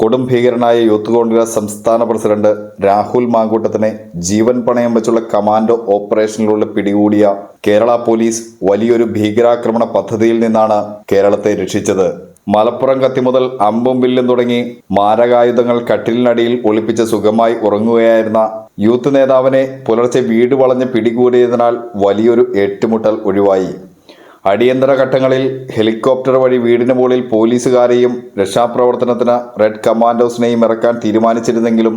കൊടും ഭീകരനായ യൂത്ത് കോൺഗ്രസ് സംസ്ഥാന പ്രസിഡന്റ് രാഹുൽ മാങ്കൂട്ടത്തിനെ ജീവൻ പണയം വെച്ചുള്ള കമാൻഡോ ഓപ്പറേഷനിലൂടെ പിടികൂടിയ കേരള പോലീസ് വലിയൊരു ഭീകരാക്രമണ പദ്ധതിയിൽ നിന്നാണ് കേരളത്തെ രക്ഷിച്ചത്. മലപ്പുറം കത്തി മുതൽ അമ്പും വില്ലും തുടങ്ങി മാരകായുധങ്ങൾ കട്ടിലിനടിയിൽ ഒളിപ്പിച്ച് സുഖമായി ഉറങ്ങുകയായിരുന്ന യൂത്ത് നേതാവിനെ പുലർച്ചെ വീട് വളഞ്ഞ് പിടികൂടിയതിനാൽ വലിയൊരു ഏറ്റുമുട്ടൽ ഒഴിവായി. അടിയന്തര ഘട്ടങ്ങളിൽ ഹെലികോപ്റ്റർ വഴി വീടിന് മുകളിൽ പോലീസുകാരെയും രക്ഷാപ്രവർത്തനത്തിന് റെഡ് കമാൻഡോസിനെയും ഇറക്കാൻ തീരുമാനിച്ചിരുന്നെങ്കിലും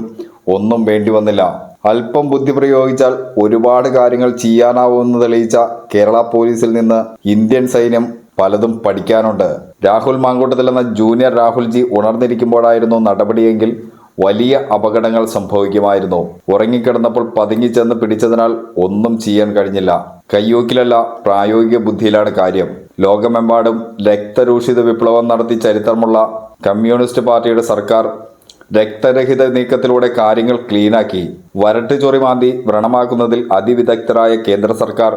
ഒന്നും വേണ്ടി വന്നില്ല. അല്പം ബുദ്ധി പ്രയോഗിച്ചാൽ ഒരുപാട് കാര്യങ്ങൾ ചെയ്യാനാവുമെന്ന് തെളിയിച്ച കേരള പോലീസിൽ നിന്ന് ഇന്ത്യൻ സൈന്യം പലതും പഠിക്കാനുണ്ട്. രാഹുൽ മാങ്കൂട്ടത്തിൽ എന്ന ജൂനിയർ രാഹുൽജി ഉണർന്നിരിക്കുമ്പോഴായിരുന്നു നടപടിയെങ്കിൽ വലിയ അപകടങ്ങൾ സംഭവിക്കുമായിരുന്നു. ഉറങ്ങിക്കിടന്നപ്പോൾ പതുങ്ങിച്ചെന്ന് പിടിച്ചതിനാൽ ഒന്നും ചെയ്യാൻ കഴിഞ്ഞില്ല. കയ്യൂക്കിലല്ല പ്രായോഗിക ബുദ്ധിയിലാണ് കാര്യം. ലോകമെമ്പാടും രക്തരൂഷിത വിപ്ലവം നടത്തി ചരിത്രമുള്ള കമ്മ്യൂണിസ്റ്റ് പാർട്ടിയുടെ സർക്കാർ രക്തരഹിത നീക്കത്തിലൂടെ കാര്യങ്ങൾ ക്ലീനാക്കി. വരട്ട് ചൊറി മാന്തി വ്രണമാക്കുന്നതിൽ അതിവിദഗ്ധരായ കേന്ദ്ര സർക്കാർ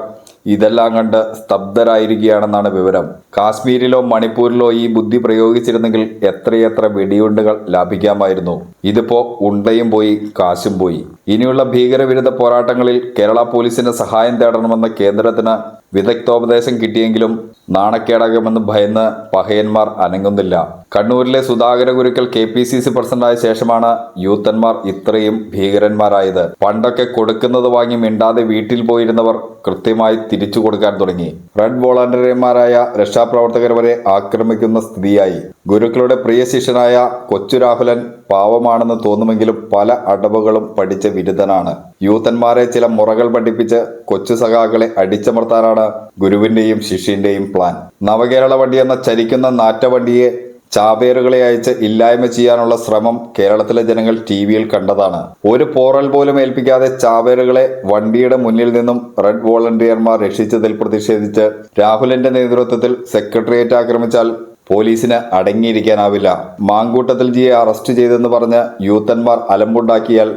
ഇതെല്ലാം കണ്ട് സ്തബ്ധരായിരിക്കുകയാണെന്നാണ് വിവരം. കാശ്മീരിലോ മണിപ്പൂരിലോ ഈ ബുദ്ധി പ്രയോഗിച്ചിരുന്നെങ്കിൽ എത്രയെത്ര വെടിയുണ്ടുകൾ ലാഭിക്കാമായിരുന്നു. ഇതിപ്പോ ഉണ്ടയും പോയി കാശും പോയി. ഇനിയുള്ള ഭീകരവിരുദ്ധ പോരാട്ടങ്ങളിൽ കേരള പോലീസിന്റെ സഹായം തേടണമെന്ന് കേന്ദ്രത്തിന് വിദഗ്ധോപദേശം കിട്ടിയെങ്കിലും നാണക്കേടാകുമെന്ന് ഭയന്ന് പഹയന്മാർ അനങ്ങുന്നില്ല. കണ്ണൂരിലെ സുധാകര ഗുരുക്കൾ കെ പി സി സി പ്രസിഡന്റായ ശേഷമാണ് യൂത്തന്മാർ ഇത്രയും ഭീകരന്മാരായത്. പണ്ടൊക്കെ കൊടുക്കുന്നത് വാങ്ങി മിണ്ടാതെ വീട്ടിൽ പോയിരുന്നവർ കൃത്യമായി തിരിച്ചു കൊടുക്കാൻ തുടങ്ങി. റെഡ് വോളണ്ടിയർമാരായ രക്ഷാപ്രവർത്തകർ വരെ ആക്രമിക്കുന്ന സ്ഥിതിയായി. ഗുരുക്കളുടെ പ്രിയ ശിഷ്യനായ കൊച്ചു രാഹുലൻ പാവമാണെന്ന് തോന്നുമെങ്കിലും പല അടവുകളും പഠിച്ച വിരുദ്ധനാണ്. യൂത്തന്മാരെ ചില മുറകൾ പഠിപ്പിച്ച് കൊച്ചു സഖാക്കളെ അടിച്ചമർത്താനാണ് ഗുരുവിന്റെയും ശിഷ്യന്റെയും പ്ലാൻ നവകേരള വണ്ടി എന്ന ചരിക്കുന്ന നാറ്റവണ്ടിയെ ചാവേറുകളെ അയച്ച് ഇല്ലായ്മ ചെയ്യാനുള്ള ശ്രമം കേരളത്തിലെ ജനങ്ങൾ ടി വിയിൽ കണ്ടതാണ്. ഒരു പോറൽ പോലും ഏൽപ്പിക്കാതെ ചാവേറുകളെ വണ്ടിയുടെ മുന്നിൽ നിന്നും റെഡ് വോളണ്ടിയർമാർ രക്ഷിച്ചതിൽ പ്രതിഷേധിച്ച് രാഹുലിന്റെ നേതൃത്വത്തിൽ സെക്രട്ടേറിയറ്റ് ആക്രമിച്ചാൽ പോലീസിന് അടങ്ങിയിരിക്കാനാവില്ല. മാങ്കൂട്ടത്തിൽ ജിയെ അറസ്റ്റ് ചെയ്തെന്ന് പറഞ്ഞ് യൂത്തന്മാർ അലമ്പുണ്ടാക്കിയാൽ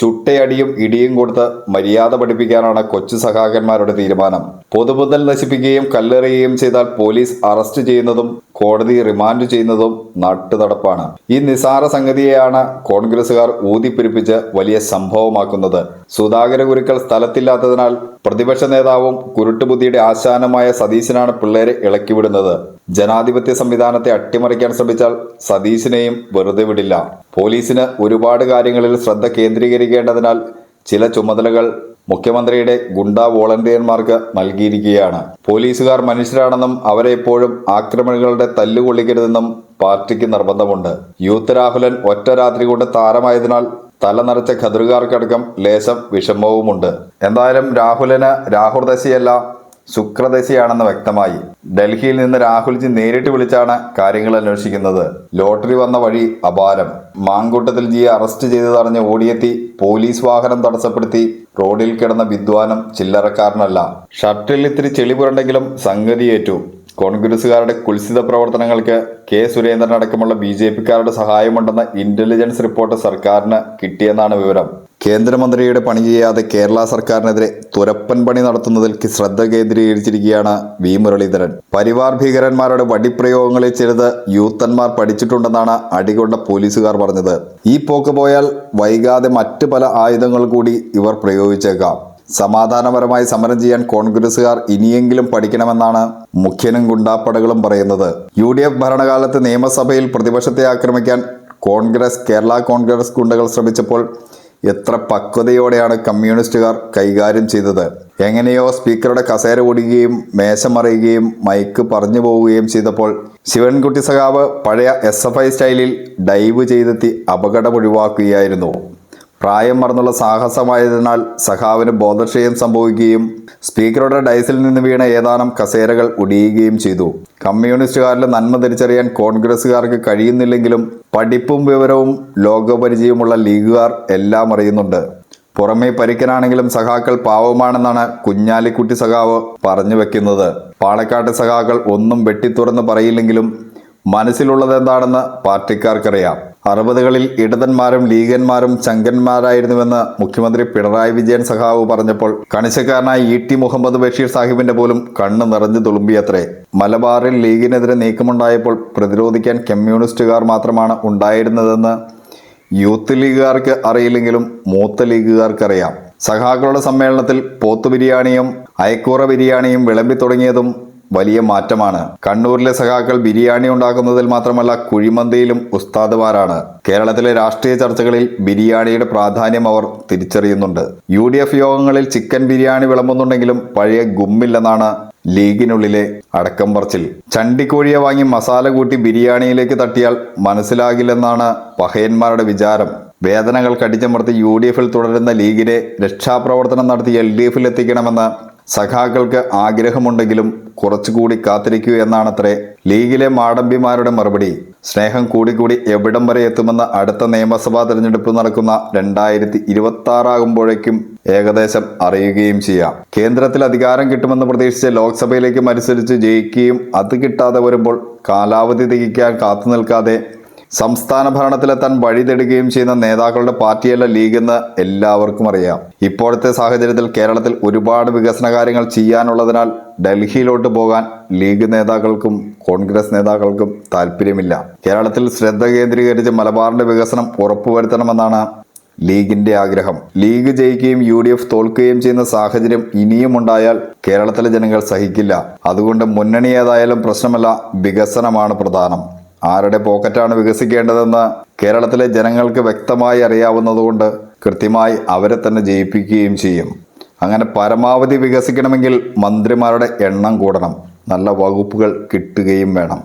ചുട്ടയടിയും ഇടിയും കൊടുത്ത് മര്യാദ പഠിപ്പിക്കാനാണ് കൊച്ചു സഖാക്കന്മാരുടെ തീരുമാനം. പൊതുമുതൽ നശിപ്പിക്കുകയും കല്ലെറിയുകയും ചെയ്താൽ പോലീസ് അറസ്റ്റ് ചെയ്യുന്നതും കോടതി റിമാൻഡ് ചെയ്യുന്നതും നാട്ടുനടപ്പാണ്. ഈ നിസാര സംഗതിയെയാണ് കോൺഗ്രസുകാർ ഊതിപ്പിരിപ്പിച്ച് വലിയ സംഭവമാക്കുന്നത്. സുധാകര ഗുരുക്കൾ സ്ഥലത്തില്ലാത്തതിനാൽ പ്രതിപക്ഷ നേതാവും കുരുട്ടുബുദ്ധിയുടെ ആശാനമായ സതീശനാണ് പിള്ളേരെ ഇളക്കിവിടുന്നത്. ജനാധിപത്യ സംവിധാനത്തെ അട്ടിമറിക്കാൻ ശ്രമിച്ചാൽ സതീശിനെയും വെറുതെ വിടില്ല. പോലീസിന് ഒരുപാട് കാര്യങ്ങളിൽ ശ്രദ്ധ കേന്ദ്രീകരിക്കേണ്ടതിനാൽ ചില ചുമതലകൾ മുഖ്യമന്ത്രിയുടെ ഗുണ്ട വോളണ്ടിയർമാർക്ക് നൽകിയിരിക്കുകയാണ്. പോലീസുകാർ മനുഷ്യരാണെന്നും അവരെ എപ്പോഴും ആക്രമണങ്ങളുടെ തല്ലുകൊള്ളിക്കരുതെന്നും പാർട്ടിക്ക് നിർബന്ധമുണ്ട്. യൂത്ത് രാഹുലൻ ഒറ്റ രാത്രി കൊണ്ട് താരമായതിനാൽ തല നിറച്ച ഖദറുകാർക്കടക്കം ലേശം വിഷമവുമുണ്ട്. എന്തായാലും രാഹുലന് രാഹുർദശയല്ല ശുക്രദശയാണെന്ന് വ്യക്തമായി. ഡൽഹിയിൽ നിന്ന് രാഹുൽജി നേരിട്ട് വിളിച്ചാണ് കാര്യങ്ങൾ അന്വേഷിക്കുന്നത്. ലോട്ടറി വന്ന വഴി അപാരം. മാങ്കൂട്ടത്തിൽ ജിയെ അറസ്റ്റ് ചെയ്തതറിഞ്ഞ് ഓടിയെത്തി പോലീസ് വാഹനം തടസ്സപ്പെടുത്തി റോഡിൽ കിടന്ന വിദ്വാനം ചില്ലറക്കാരനല്ല. ഷർട്ടിൽ ഇത്തിരി ചെളി പുരണ്ടെങ്കിലും സംഗതിയേറ്റു കോൺഗ്രസുകാരുടെ കുൽസിത പ്രവർത്തനങ്ങൾക്ക് കെ. സുരേന്ദ്രൻ അടക്കമുള്ള ബി ജെ പിക്കാരുടെ സഹായമുണ്ടെന്ന ഇന്റലിജൻസ് റിപ്പോർട്ട് സർക്കാരിന് കിട്ടിയെന്നാണ് വിവരം. കേന്ദ്രമന്ത്രിയുടെ പണി ചെയ്യാതെ കേരള സർക്കാരിനെതിരെ തുരപ്പൻ പണി നടത്തുന്നതിൽ ശ്രദ്ധ കേന്ദ്രീകരിച്ചിരിക്കുകയാണ് വി. മുരളീധരൻ. പരിവാർ ഭീകരന്മാരുടെ വടിപ്രയോഗങ്ങളിൽ ചിലത് യൂത്തന്മാർ പഠിച്ചിട്ടുണ്ടെന്നാണ് അടികൊണ്ട പോലീസുകാർ പറഞ്ഞത്. ഈ പോക്ക് പോയാൽ വൈകാതെ മറ്റ് പല ആയുധങ്ങൾ കൂടി ഇവർ പ്രയോഗിച്ചേക്കാം. സമാധാനപരമായി സമരം ചെയ്യാൻ കോൺഗ്രസുകാർ ഇനിയെങ്കിലും പഠിക്കണമെന്നാണ് മുഖ്യനും ഗുണ്ടാപ്പടകളും പറയുന്നത്. യു ഡി എഫ് ഭരണകാലത്ത് നിയമസഭയിൽ പ്രതിപക്ഷത്തെ ആക്രമിക്കാൻ കോൺഗ്രസ് കേരള കോൺഗ്രസ് ഗുണ്ടകൾ ശ്രമിച്ചപ്പോൾ എത്ര പക്വതയോടെയാണ് കമ്മ്യൂണിസ്റ്റുകാർ കൈകാര്യം ചെയ്തത്? എങ്ങനെയോ സ്പീക്കറുടെ കസേര ഓടുകയും മേശമറിയുകയും മൈക്ക് പറഞ്ഞു പോവുകയും ചെയ്തപ്പോൾ ശിവൻകുട്ടി സഖാവ് പഴയ എസ് എഫ് ഐ സ്റ്റൈലിൽ ഡൈവ് ചെയ്തെത്തി അപകടം ഒഴിവാക്കുകയായിരുന്നു. പ്രായം മറന്നുള്ള സാഹസമായതിനാൽ സഖാവിന് ബോധക്ഷയം സംഭവിക്കുകയും സ്പീക്കറുടെ ഡൈസിൽ നിന്ന് വീണ ഏതാനും കസേരകൾ ഒടിയുകയും ചെയ്തു. കമ്മ്യൂണിസ്റ്റുകാരിലെ നന്മ തിരിച്ചറിയാൻ കോൺഗ്രസ്സുകാർക്ക് കഴിയുന്നില്ലെങ്കിലും പഠിപ്പും വിവരവും ലോകപരിചയമുള്ള ലീഗുകാർ എല്ലാം അറിയുന്നുണ്ട്. പുറമേ പരിക്കനാണെങ്കിലും സഖാക്കൾ പാവമാണെന്നാണ് കുഞ്ഞാലിക്കുട്ടി സഖാവ് പറഞ്ഞു വെക്കുന്നത്. പാലക്കാട്ട് സഖാക്കൾ ഒന്നും വെട്ടിത്തുറന്ന് പറയില്ലെങ്കിലും മനസ്സിലുള്ളത് എന്താണെന്ന് പാർട്ടിക്കാർക്കറിയാം. അറുപതുകളിൽ ഇടതന്മാരും ലീഗന്മാരും ചങ്കന്മാരായിരുന്നുവെന്ന് മുഖ്യമന്ത്രി പിണറായി വിജയൻ സഖാവ് പറഞ്ഞപ്പോൾ കണിശക്കാരനായ ഇ ടി മുഹമ്മദ് ബഷീർ സാഹിബിന്റെ പോലും കണ്ണ് നിറഞ്ഞു തുളുമ്പിയത്രേ. മലബാറിൽ ലീഗിനെതിരെ നീക്കമുണ്ടായപ്പോൾ പ്രതിരോധിക്കാൻ കമ്മ്യൂണിസ്റ്റുകാർ മാത്രമാണ് ഉണ്ടായിരുന്നതെന്ന് യൂത്ത് ലീഗുകാർക്ക് അറിയില്ലെങ്കിലും മൂത്ത ലീഗുകാർക്കറിയാം. സഖാക്കളുടെ സമ്മേളനത്തിൽ പോത്തു ബിരിയാണിയും അയക്കൂറ ബിരിയാണിയും വിളമ്പി തുടങ്ങിയതും വലിയ മാറ്റമാണ്. കണ്ണൂരിലെ സഖാക്കൾ ബിരിയാണി ഉണ്ടാക്കുന്നതിൽ മാത്രമല്ല കുഴിമന്തിയിലും ഉസ്താദുമാരാണ്. കേരളത്തിലെ രാഷ്ട്രീയ ചർച്ചകളിൽ ബിരിയാണിയുടെ പ്രാധാന്യം അവർ തിരിച്ചറിയുന്നുണ്ട്. യു ഡി എഫ് യോഗങ്ങളിൽ ചിക്കൻ ബിരിയാണി വിളമ്പുന്നുണ്ടെങ്കിലും പഴയ ഗുമ്മില്ലെന്നാണ് ലീഗിനുള്ളിലെ അടക്കം പറച്ചിൽ. ചണ്ടിക്കോഴിയെ വാങ്ങി മസാല കൂട്ടി ബിരിയാണിയിലേക്ക് തട്ടിയാൽ മനസ്സിലാകില്ലെന്നാണ് പഹയന്മാരുടെ വിചാരം. വേദനകൾ കടിച്ചമർത്തി യു ഡി എഫിൽ തുടരുന്ന ലീഗിനെ രക്ഷാപ്രവർത്തനം നടത്തി എൽ ഡി എഫിൽ എത്തിക്കണമെന്ന് സഖാക്കൾക്ക് ആഗ്രഹമുണ്ടെങ്കിലും കുറച്ചുകൂടി കാത്തിരിക്കൂ എന്നാണത്രേ. ലീഗിലെ മാടമ്പിമാരുടെ മറുപടി. സ്നേഹം കൂടിക്കൂടി എവിടം വരെ എത്തുമെന്ന് അടുത്ത നിയമസഭാ തെരഞ്ഞെടുപ്പ് നടക്കുന്ന രണ്ടായിരത്തി ഇരുപത്തി ആറാകുമ്പോഴേക്കും ഏകദേശം അറിയുകയും ചെയ്യാം. കേന്ദ്രത്തിൽ അധികാരം കിട്ടുമെന്ന് പ്രതീക്ഷിച്ച് ലോക്സഭയിലേക്ക് മത്സരിച്ച് ജയിക്കുകയും അത് കിട്ടാതെ വരുമ്പോൾ കാലാവധി തികയ്ക്കാൻ കാത്തു നിൽക്കാതെ സംസ്ഥാന ഭരണത്തിലെത്താൻ വഴിതെടുക്കുകയും ചെയ്യുന്ന നേതാക്കളുടെ പാർട്ടിയല്ല ലീഗെന്ന് എല്ലാവർക്കും അറിയാം. ഇപ്പോഴത്തെ സാഹചര്യത്തിൽ കേരളത്തിൽ ഒരുപാട് വികസന കാര്യങ്ങൾ ചെയ്യാനുള്ളതിനാൽ ഡൽഹിയിലോട്ട് പോകാൻ ലീഗ് നേതാക്കൾക്കും കോൺഗ്രസ് നേതാക്കൾക്കും താല്പര്യമില്ല. കേരളത്തിൽ ശ്രദ്ധ കേന്ദ്രീകരിച്ച് മലബാറിന്റെ വികസനം ഉറപ്പുവരുത്തണമെന്നാണ് ലീഗിന്റെ ആഗ്രഹം. ലീഗ് ജയിക്കുകയും യു ഡി എഫ് തോൽക്കുകയും ചെയ്യുന്ന സാഹചര്യം ഇനിയും ഉണ്ടായാൽ കേരളത്തിലെ ജനങ്ങൾ സഹിക്കില്ല. അതുകൊണ്ട് മുന്നണി ഏതായാലും പ്രശ്നമല്ല വികസനമാണ് പ്രധാനം. ആരുടെ പോക്കറ്റാണ് വികസിക്കേണ്ടതെന്ന് കേരളത്തിലെ ജനങ്ങൾക്ക് വ്യക്തമായി അറിയാവുന്നതുകൊണ്ട് കൃത്യമായി അവരെ തന്നെ ജയിപ്പിക്കുകയും ചെയ്യും. അങ്ങനെ പരമാവധി വികസിക്കണമെങ്കിൽ മന്ത്രിമാരുടെ എണ്ണം കൂടണം. നല്ല വകുപ്പുകൾ കിട്ടുകയും വേണം.